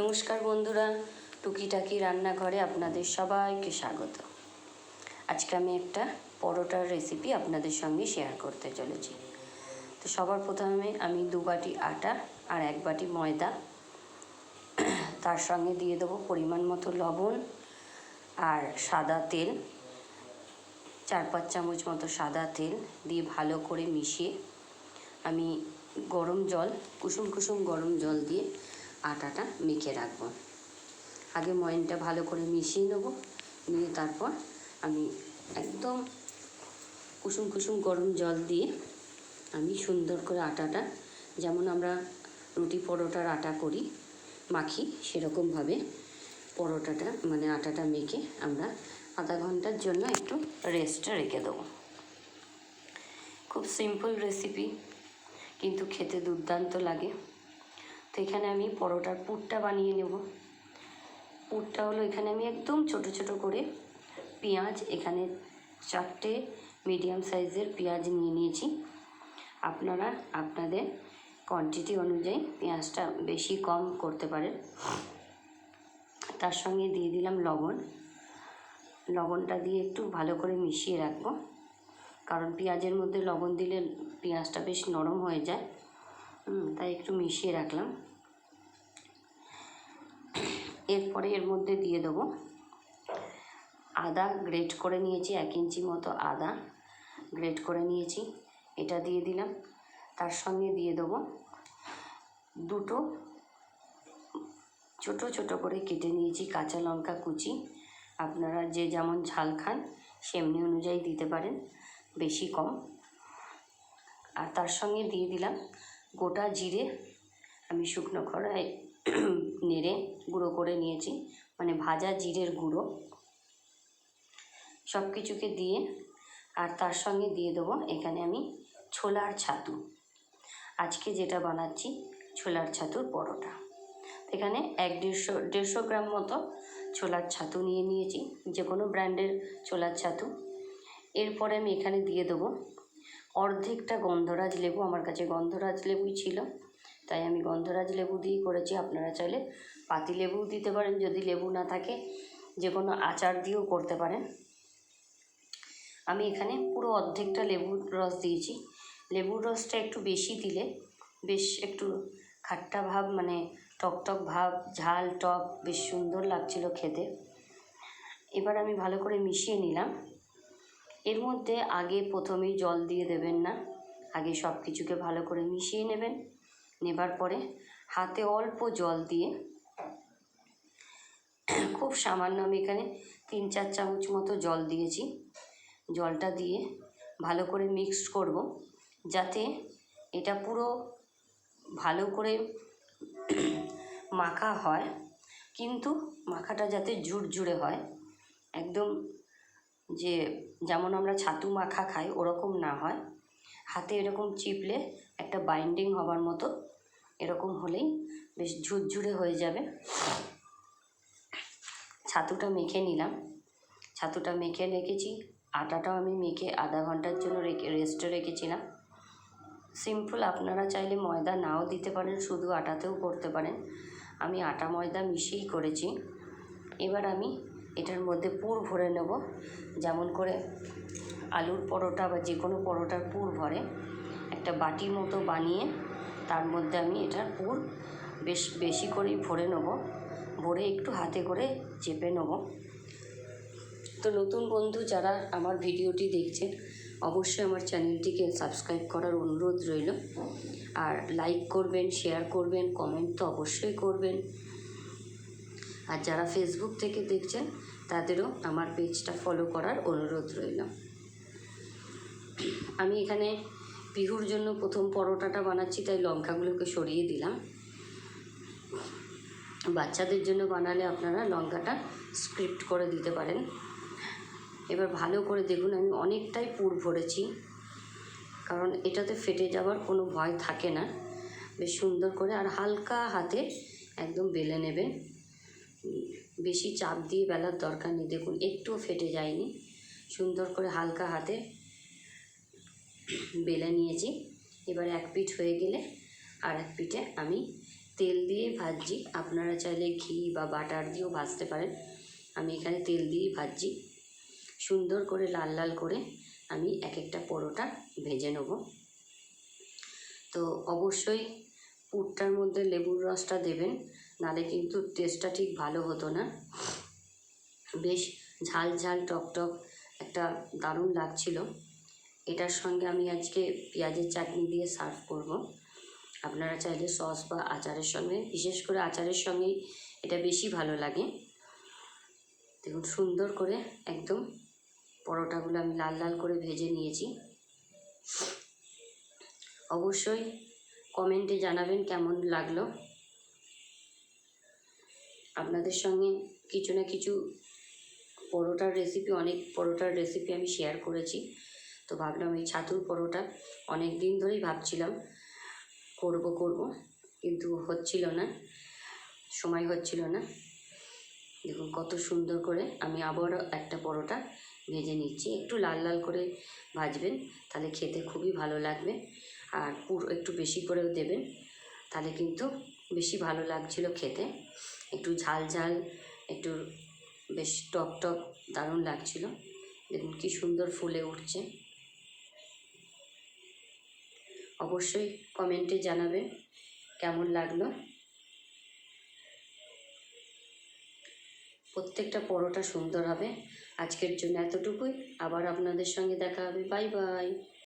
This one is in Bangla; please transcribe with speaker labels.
Speaker 1: নমস্কার বন্ধুরা, টুকিটাকি রান্নাঘরে আপনাদের সবাইকে স্বাগত। আজকে আমি একটা পরোটার রেসিপি আপনাদের সঙ্গে শেয়ার করতে চলেছি। তো সবার প্রথমে আমি দু বাটি আটা আর এক বাটি ময়দা। তার সঙ্গে দিয়ে দেবো পরিমাণ মতো লবণ আর সাদা তেল। চার পাঁচ চামচ মতো সাদা তেল দিয়ে ভালো করে মিশিয়ে আমি গরম জল, কুসুম কুসুম গরম জল দিয়ে আটাটা মেখে রাখব। আগে ময়নটা ভালো করে মিশিয়ে নেব, নিয়ে তারপর আমি একদম কুসুম কুসুম গরম জল দিয়ে আমি সুন্দর করে আটাটা, যেমন আমরা রুটি পরোটার আটা করি, মাখি সেরকমভাবে পরোটাটা মানে আটাটা মেখে আমরা আধা ঘণ্টার জন্য একটু রেস্টে রেখে দেবো। খুব সিম্পল রেসিপি, কিন্তু খেতে দুর্দান্ত লাগে। তো এখানে আমি পরোটার পুরটা বানিয়ে নেব। পুরটা হলো এখানে আমি একদম ছোট ছোট করে পেঁয়াজ, এখানে চারটে মিডিয়াম সাইজের পেঁয়াজ নিয়ে নিয়েছি। আপনারা আপনাদের কোয়ান্টিটি অনুযায়ী পেঁয়াজটা বেশি কম করতে পারেন। তার সঙ্গে দিয়ে দিলাম লবণ। লবণটা দিয়ে একটু ভালো করে মিশিয়ে রাখব। কারণ পেঁয়াজের মধ্যে লবণ দিলে পেঁয়াজটা বেশ নরম হয়ে যায়। তাই একটু মিশিয়ে রাখলাম। এরপরে এর মধ্যে দিয়ে দেবো। আদা গ্রেট করে নিয়েছি, এক ইঞ্চি মতো আদা গ্রেট করে নিয়েছি। এটা দিয়ে দিলাম। তার সঙ্গে দিয়ে দেবো দুটো ছোট ছোট করে কেটে নিয়েছি কাঁচা লঙ্কা কুচি। আপনারা যে যেমন ঝাল খান সেমনি অনুযায়ী দিতে পারেন, বেশি কম। আর তার সঙ্গে দিয়ে দিলাম গোটা জিরে। আমি শুকনো খড়ায় নেড়ে গুঁড়ো করে নিয়েছি মানে ভাজা জিরের গুঁড়ো। সব কিছুকে দিয়ে আর তার সঙ্গে দিয়ে দেবো এখানে আমি ছোলার ছাতু। আজকে যেটা বানাচ্ছি ছোলার ছাতুর পরোটা। এখানে এক দেড়শো দেড়শো গ্রাম মতো ছোলার ছাতু নিয়ে নিয়েছি যে কোনো ব্র্যান্ডের ছোলার ছাতু। এরপরে আমি এখানে দিয়ে দেবো অর্ধেকটা গন্ধরাজ লেবু, আমার কাছে গন্ধরাজ লেবুই ছিল। তাই আমি গন্ধরাজ লেবু দিয়েই করেছি। আপনারা চাইলে পাতি লেবুও দিতে পারেন, যদি লেবু না থাকে যে কোনো আচার দিয়েও করতে পারেন। আমি এখানে পুরো অর্ধেকটা লেবুর রস দিয়েছি। লেবুর রসটা একটু বেশি দিলে বেশ একটু খাট্টা ভাব মানে টকটক ভাব, ঝাল, টক বেশ সুন্দর লাগছিল খেতে। এবার আমি ভালো করে মিশিয়ে নিলাম। এর মধ্যে আগে প্রথমেই জল দিয়ে দেবেন না, আগে সব কিছুকে ভালো করে মিশিয়ে নেবেন। নেবার পরে হাতে অল্প জল দিয়ে খুব সামান্য আমি এখানে তিন চার চামচ মতো জল দিয়েছি। জলটা দিয়ে ভালো করে মিক্সড করব যাতে এটা পুরো ভালো করে মাখা হয়, কিন্তু মাখাটা যাতে ঝুরঝুরে হয়। একদম যে যেমন আমরা ছাতু মাখা খাই, ওরকম না হয়। হাতে এরকম চিপলে একটা বাইন্ডিং হবার মতো এরকম হলেই বেশ ঝুরঝুরে হয়ে যাবে। ছাতুটা মেখে নিলাম। ছাতুটা মেখে রেখেছি। আটাটাও আমি মেখে আধা ঘণ্টার জন্য রেখে রেস্টে রেখেছিলাম। সিম্পল আপনারা চাইলে ময়দা নাও দিতে পারেন, শুধু আটাতেও করতে পারেন। আমি আটা ময়দা মিশিয়েই করেছি। এবার আমি এটার মধ্যে পুর ভরে নেব। যেমন করে আলুর পরোটা বা যে কোনো পরোটার পুর ভরে। একটা বাটি মতো বানিয়ে তার মধ্যে আমি এটার পুর বেশ বেশি করেই ভরে নেব। ভরে একটু হাতে করে চেপে নেব। তো নতুন বন্ধু যারা আমার ভিডিওটি দেখছেন, অবশ্যই আমার চ্যানেলটিকে সাবস্ক্রাইব করার অনুরোধ রইল। আর লাইক করবেন, শেয়ার করবেন, কমেন্ট তো অবশ্যই করবেন। আর যারা ফেসবুক থেকে দেখছেন, তাদেরও আমার পেজটা ফলো করার অনুরোধ রইল। আমি এখানে পিহুর জন্য প্রথম পরোটাটা বানাচ্ছি, তাই লঙ্কাগুলোকে সরিয়ে দিলাম। বাচ্চাদের জন্য বানালে আপনারা লঙ্কাটা স্ক্রিপ্ট করে দিতে পারেন। এবার ভালো করে দেখুন, আমি অনেকটাই পুর ভরেছি, কারণ এটাতে ফেটে যাওয়ার কোনো ভয় থাকে না। বেশ সুন্দর করে আর হালকা হাতে একদম বেলে নেবেন বেশি চাপ দিয়ে বেলার দরকার নেই, দেখুন, একটুও ফেটে যায়নি। সুন্দর করে হালকা হাতে বেলে নিয়েছি। এবার এক পিঠ হয়ে গেলে আর এক পিঠে আমি তেল দিয়ে ভাজছি। আপনারা চাইলে ঘি বা বাটার দিয়েও ভাজতে পারেন। আমি এখানে তেল দিয়েই ভাজছি। সুন্দর করে লাল লাল করে আমি এক একটা পরোটা ভেজে নেব। তো অবশ্যই পুরটার মধ্যে লেবুর রসটা দেবেন, নালে কিন্তু টেস্টটা ঠিক ভালো হতো না। বেশ ঝাল ঝাল টক টক একটা দারুণ লাগছিল। এটার সঙ্গে আমি আজকে পেঁয়াজের চাটনি দিয়ে সার্ভ করব। আপনারা চাইলে সস বা আচারের সঙ্গে, বিশেষ করে আচারের সঙ্গেই এটা বেশি ভালো লাগে। দেখুন, সুন্দর করে একদম পরোটাগুলো আমি লাল লাল করে ভেজে নিয়েছি। অবশ্যই কমেন্টে জানাবেন কেমন লাগল। আপনাদের সঙ্গে কিছু না কিছু পরোটার রেসিপি অনেক পরোটার রেসিপি আমি শেয়ার করেছি। তো ভাবলাম এই ছাতুর পরোটা অনেক দিন ধরেই ভাবছিলাম, করব করব, কিন্তু হচ্ছিল না, সময় হচ্ছিল না। দেখুন কত সুন্দর করে আমি আবারও একটা পরোটা ভেজে নিচ্ছি। একটু লাল লাল করে ভাজবেন, তাহলে খেতে খুবই ভালো লাগবে। আর পুরো, একটু বেশি করেও দেবেন, তাহলে কিন্তু বেশি ভালো লাগছিল খেতে। একটু ঝাল ঝাল, একটু বেশ টক টক দারুণ লাগছিল। দেখুন কি সুন্দর ফুলে উঠছে। অবশ্যই কমেন্টে জানাবেন কেমন লাগল। প্রত্যেকটা পরোটা সুন্দর হবে। আজকের জন্য এতটুকুই। আবার আপনাদের সঙ্গে দেখা হবে। Bye bye.